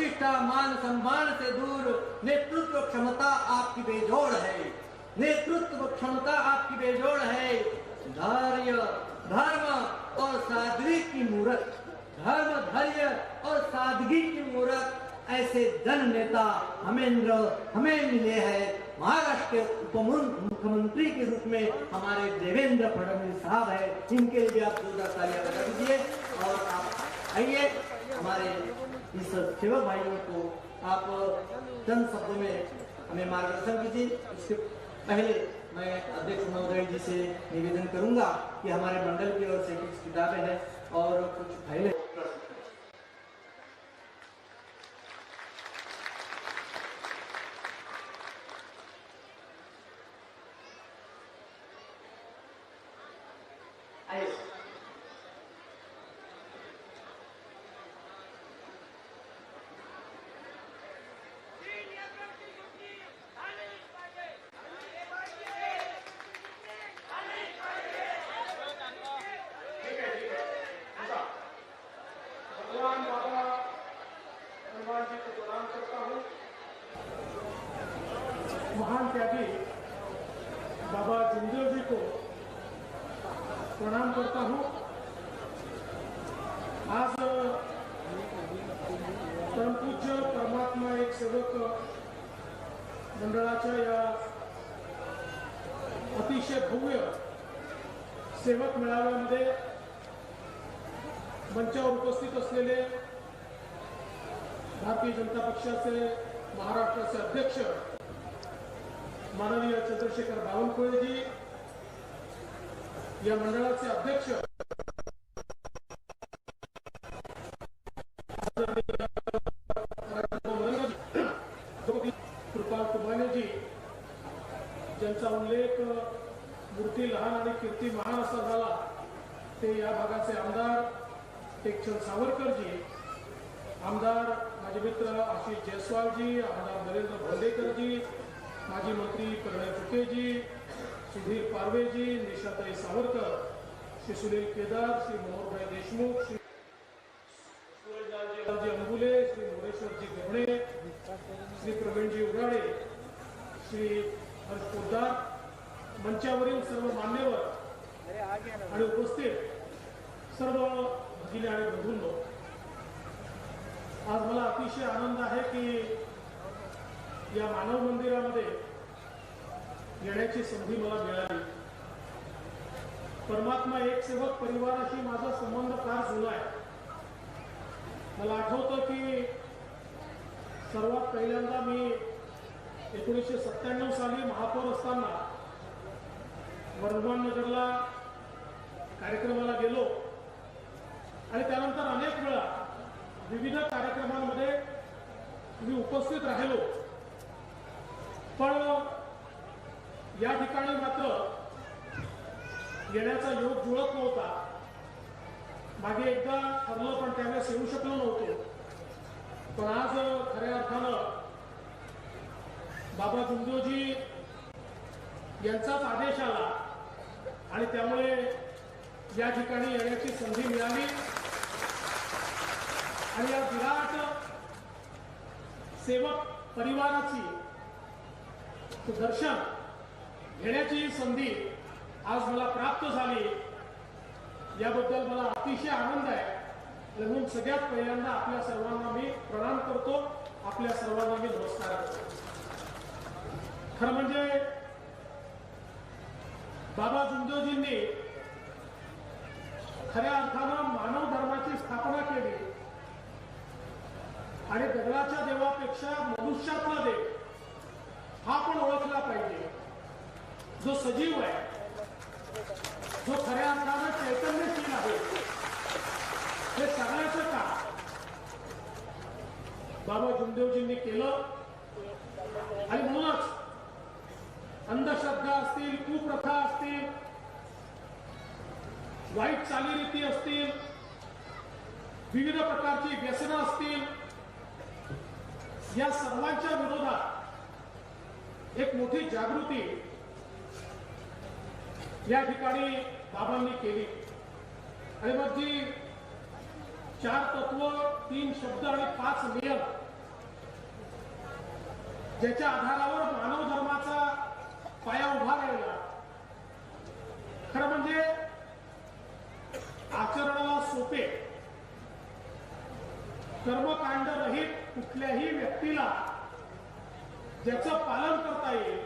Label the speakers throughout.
Speaker 1: प्रतिष्ठा, मान सम्मान से दूर, नेतृत्व क्षमता आपकी बेजोड़ है। नेतृत्व क्षमता आपकी बेजोड़ है। धैर्य, धर्म और सादगी की मूर्त, धर्म, धैर्य और सादगी की मूर्त, ऐसे जन नेता हमेंद्र, हमें मिले हैं। महाराष्ट्र के उप मुख्यमंत्री के रूप में हमारे देवेंद्र फडणवीस साहब है। इनके लिए आप जोरदार तालियाँ बजा दीजिए और आप आइए, हमारे इस सेवा भाइयों को आप चंद शब्दों में हमें मार्गदर्शन कीजिए इसके पहले मैं अध्यक्ष महोदय जी से निवेदन करूंगा कि हमारे मंडल की ओर से कुछ किताबें हैं और कुछ पहले प्रश्न
Speaker 2: भगवान बाबा हनुमान जी को प्रणाम करता हूँ महान त्यागी बाबा जिंदेव जी को प्रणाम करता हूँ आज परमपूज्य परमात्मा एक सेवक मंडळाच्या या अतिशय भव्य सेवक मेळाव्यामध्ये मंचावर उपस्थित असलेले भारतीय जनता पक्षाचे महाराष्ट्राचे अध्यक्ष माननीय चंद्रशेखर बावनकुळेजी या मंडळाचे अध्यक्ष कीर्ती महान असा झाला ते या भागाचे आमदार टेकचंद सावरकरजी आमदार माझे मित्र आशिष जयस्वालजी आमदार नरेंद्र भोंडेकरजी माजी मंत्री प्रणय फुकेजी सुधीर पारवेजी निशाताई सावरकर श्री सुनील केदार श्री मनोहरभाई देशमुख श्री सूरजलालजी अंबुले श्री मोरेश्वरजी गवणे श्री प्रवीणजी उराडे श्री हर्ष पोद्दार मंचावरील सर्व मान्यवर आणि उपस्थित सर्व भगिनी आणि बंधूंनो आज मला अतिशय आनंद आहे की या मानव मंदिरामध्ये येण्याची संधी मला मिळाली. परमात्मा एक सेवक परिवाराशी माझा संबंध फार जुना आहे. मला आठवतं की सर्वात पहिल्यांदा मी एकोणीसशे सत्त्याण्णव साली महापौर असताना नगरला कार्यक्रमाला गेलो. आणि त्यानंतर अनेक वेळा विविध कार्यक्रमांमध्ये मी उपस्थित राहिलो. पण या ठिकाणी मात्र येण्याचा योग जुळत नव्हता. मागे एकदा ठरलं पण त्यावेळेस येऊ शकलो नव्हतो. पण आज खऱ्या अर्थानं बाबा जुंजोजी यांचाच आदेश आला. आणि त्यामुळे या ठिकाणी येण्याची संधी मिळाली. आणि या विराट सेवक परिवाराची दर्शन घेण्याची संधी आज मला प्राप्त झाली. याबद्दल मला अतिशय आनंद आहे. म्हणून सगळ्यात पहिल्यांदा आपल्या सर्वांना मी प्रणाम करतो. आपल्या सर्वांना मी नमस्कार करतो. खरं म्हणजे बाबा जुंजोजींनी खऱ्या अर्थानं मानव धर्माची स्थापना केली. आणि दगडाच्या देवापेक्षा मनुष्यातला देव हा पण ओळखला पाहिजे. जो सजीव आहे जो खऱ्या अर्थानं चैतन्यशील आहे. हे सगळ्याचं का बाबा जुमदेवजींनी केलं. आणि म्हणूनच अंधश्रद्धा असतील कुप्रथा असतील वाईट चालीरीती असतील विविध प्रकारची व्यसनं असतील या सर्वांच्या विरोधात एक मोठी जागृती या ठिकाणी बाबांनी केली. आणि मग जी चार तत्व तीन शब्द आणि पाच नियम ज्याच्या आधारावर मानव धर्माचा पाया उभा राहिला. खरं म्हणजे आचरणाला सोपे. कर्मकांड रहित कुठल्याही व्यक्तीला ज्याचं पालन करता येईल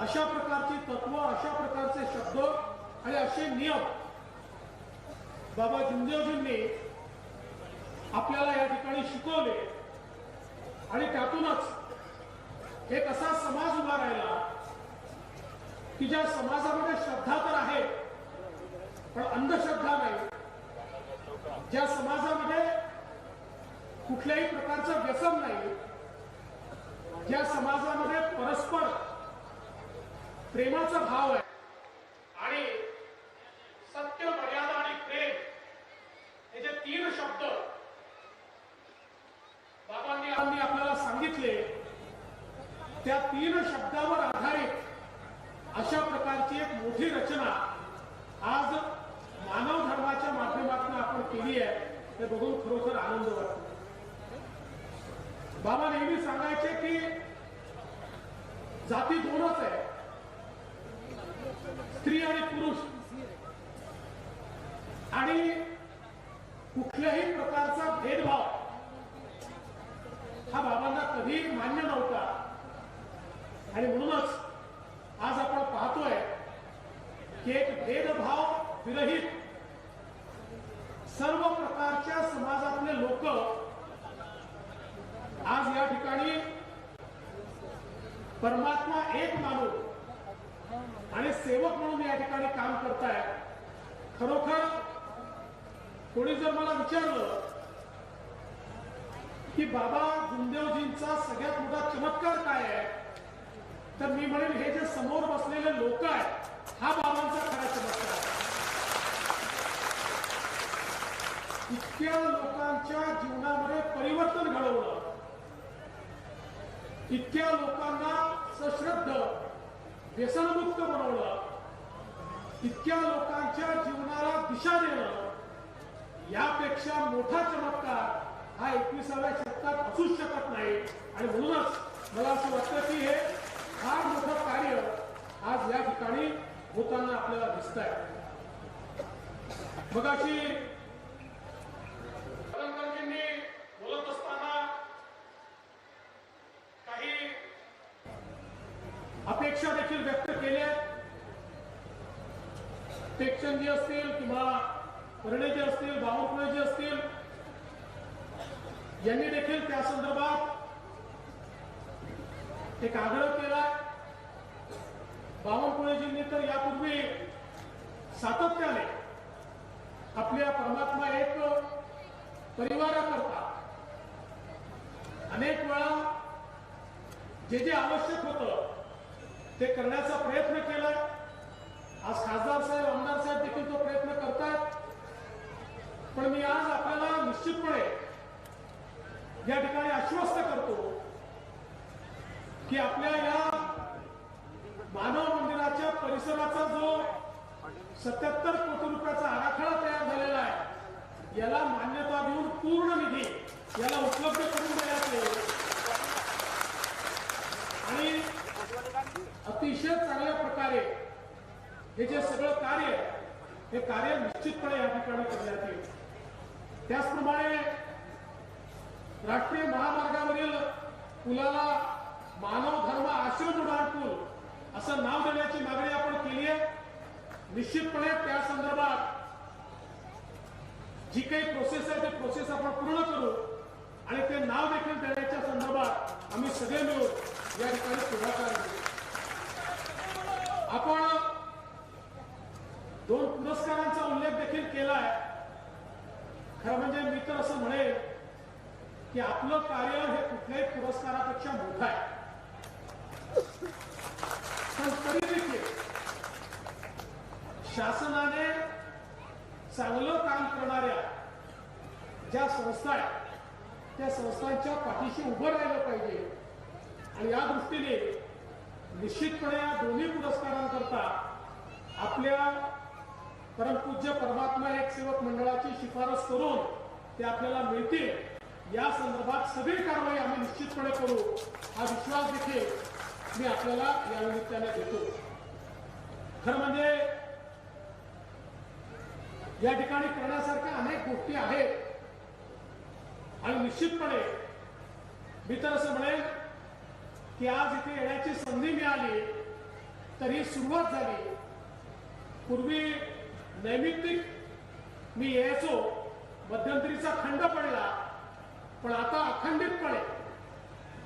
Speaker 2: अशा प्रकारची तत्व अशा प्रकारचे शब्द आणि असे नियम बाबा जुंदेवजींनी आपल्याला या ठिकाणी शिकवले. आणि त्यातूनच एक असा समाज उभा राहिला की ज्या समाजामध्ये श्रद्धा तर आहे पण अंधश्रद्धा नाही. ज्या समाजामध्ये कुठल्याही प्रकारचं व्यसन नाही ज्या समाजामध्ये परस्पर प्रेमाचा भाव आहे आणि सत्य मर्यादा आणि प्रेम हे जे तीन शब्द बाबांनी आपल्याला सांगितले त्या तीन शब्दावर आधारित अशा प्रकारची एक मोठी रचना आज मानव धर्माच्या माध्यमातून आपण केली आहे हे बघून खरोखर आनंद वाटतो. बाबा नेहमी सांगायचे की जाती दोनच आहे. स्त्री आणि पुरुष. आणि कुठल्याही प्रकारचा भेदभाव हा बाबांना कधी मान्य नव्हता. आणि म्हणूनच आज आपण पाहतोय की एक भेदभाव विरहित सर्व प्रकारच्या समाजातले लोक आज या ठिकाणी परमात्मा एक मानून आणि सेवक म्हणून या ठिकाणी काम करताय. खरोखर कोणी जर मला विचारलं की बाबा गुंदेवजींचा सगळ्यात मोठा चमत्कार काय आहे? तर मी म्हणेन हे जे समोर बसलेले लोक आहेत हा बाबांचा खरा चमत्कार इतक्या लोकांच्या जीवनामध्ये परिवर्तन घडवलं. इतक्या लोकांना सश्रद्ध व्यसनमुक्त बनवलं. इतक्या लोकांच्या जीवनाला दिशा देणं यापेक्षा मोठा चमत्कार हा एकविसाव्या शतकात असूच शकत नाही. आणि म्हणूनच मला असं वाटतं की हे फार मोठं कार्य आज या ठिकाणी होताना आपल्याला दिसत आहे मग अशी बोलत असताना काही अपेक्षा देखील व्यक्त केल्या. टेक्चंदजी असतील किंवा परिणेजी असतील बावनकुळेजी असतील यांनी देखील त्या संदर्भात एक आग्रह केला. बावनकुळेजींनी तर यापूर्वी सातत्याने आपल्या परमात्मा एक परिवाराकरता अनेक वेळा जे जे आवश्यक होतं ते करण्याचा प्रयत्न केला. आज खासदार साहेब आमदार साहेब देखील तो प्रयत्न करतात. पण मी आज आपल्याला निश्चितपणे या ठिकाणी आश्वस्त करतो. की आपल्या या मानव मंदिराच्या परिसराचा जो सत्याहत्तर कोटी रुपयाचा आराखडा तयार झालेला आहे याला मान्यता देऊन पूर्ण निधी याला उपलब्ध करून देण्यात आणि अतिशय चांगल्या प्रकारे हे जे सगळं कार्य हे कार्य निश्चितपणे या ठिकाणी करण्यात येईल. त्याचप्रमाणे राष्ट्रीय महामार्गावरील पुलाला मानव धर्म आश्रम उड्डाण असं नाव देण्याची मागणी आपण केली आहे. निश्चितपणे त्या संदर्भात जी काही प्रोसेस आहे ती प्रोसेस आपण पूर्ण करू आणि ते नाव देखील देण्याच्या संदर्भात आम्ही सगळे मिळून या ठिकाणी पुढाकार घेऊ. आपण दोन पुरस्कारांचा उल्लेख देखील केला आहे खरं म्हणजे मी तर असं म्हणेन की आपलं कार्य हे कुठल्याही पुरस्कारापेक्षा मोठं आहे पण तरी देखील शासनाने चांगलं काम करणाऱ्या ज्या संस्था आहेत त्या संस्थांच्या पाठीशी उभं राहिलं पाहिजे. आणि या दृष्टीने निश्चितपणे या दोन्ही पुरस्कारांकरता आपल्या परमपूज्य परमात्मा एक सेवक मंडळाची शिफारस करून ते आपल्याला मिळतील. या संदर्भात सगळी कारवाई आम्ही निश्चितपणे करू. हा विश्वास देखील मी आपल्याला या निमित्ताने देतो. खरं म्हणजे या ठिकाणी करण्यासारख्या अनेक गोष्टी आहेत. आणि निश्चितपणे मी तर असं म्हणेन की आज इथे येण्याची संधी मिळाली तरी सुरुवात झाली. पूर्वी नैमित्तिक मी यायचो मध्यंतरीचा खंड पडला पण आता अखंडितपणे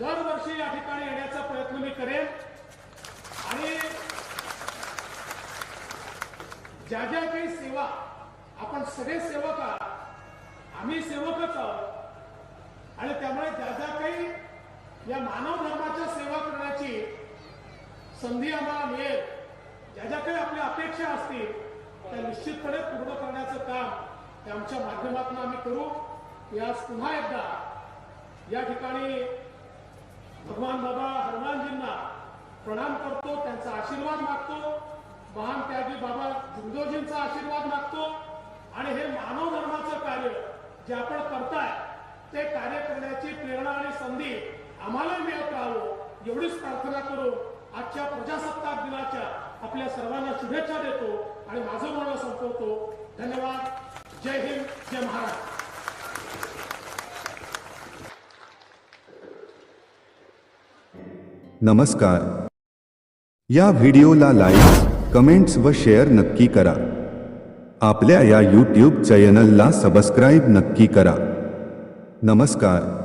Speaker 2: दरवर्षी या ठिकाणी येण्याचा प्रयत्न मी करेन. आणि ज्या ज्या काही सेवा आपण सगळे सेवक आहात आम्ही सेवकच आहोत आणि त्यामुळे ज्या ज्या काही या मानव धर्माच्या सेवा करण्याची संधी आम्हाला मिळेल. ज्या ज्या काही आपल्या अपेक्षा असतील त्या निश्चितपणे पूर्ण करण्याचं काम आमच्या माध्यमातून आम्ही करू. मी आज पुन्हा एकदा या ठिकाणी भगवान बाबा हनुमानजींना प्रणाम करतो त्यांचा आशीर्वाद मागतो. महान त्यागी बाबा जुंदोजींचा आशीर्वाद मागतो. आणि हे मानव धर्माचं कार्य जे आपण करताय ते कार्य करण्याची प्रेरणा आणि संधी आम्हाला मिळत राहावं एवढीच प्रार्थना करून आजच्या प्रजासत्ताक दिनाच्या आपल्या सर्वांना शुभेच्छा देतो आणि माझं बोलणं संपवतो. धन्यवाद. जय हिंद जय महाराष्ट्र.
Speaker 3: नमस्कार. या व्हिडिओला लाईक कमेंट्स व शेअर नक्की करा. आपल्या या यूट्यूब चॅनलला सबस्क्राईब नक्की करा. नमस्कार.